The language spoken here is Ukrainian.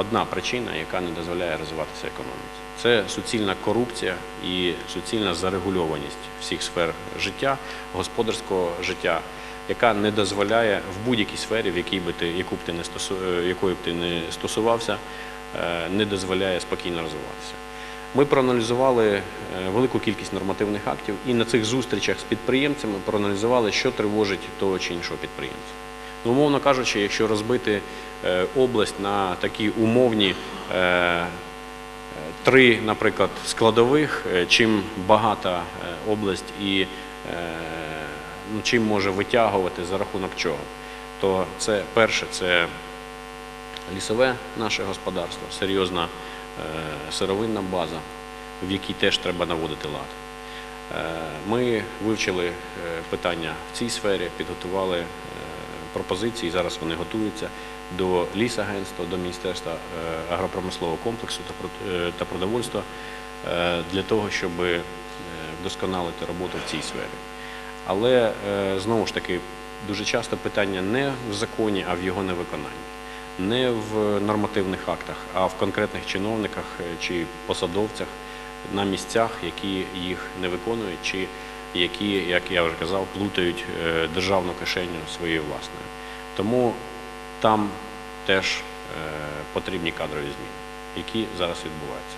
одна причина, яка не дозволяє розвиватися економіці. Це суцільна корупція і суцільна зарегульованість всіх сфер життя, господарського життя, яка не дозволяє в будь-якій сфері, в якій би ти, яку б ти не стосу, е, якої б ти не стосувався, е, не дозволяє спокійно розвиватися. Ми проаналізували е, велику кількість нормативних актів і на цих зустрічах з підприємцями проаналізували, що тривожить того чи іншого підприємця. Ну, умовно кажучи, якщо розбити область на такі умовні е, е, три, наприклад, складових, е, чим багата е, область і е, ну, чим може витягувати за рахунок чого, то це перше це лісове наше господарство, серйозна е, сировинна база, в якій теж треба наводити лад. Е, Ми вивчили е, питання в цій сфері, підготували е, пропозиції, зараз вони готуються до лісагентства, до Міністерства е, агропромислового комплексу та е, продовольства е, для того, щоб вдосконалити роботу в цій сфері. Але знову ж таки, дуже часто питання не в законі, а в його невиконанні. Не в нормативних актах, а в конкретних чиновниках чи посадовцях на місцях, які їх не виконують, чи які, як я вже казав, плутають державну кишеню своєю власною. Тому там теж е, потрібні кадрові зміни, які зараз відбуваються.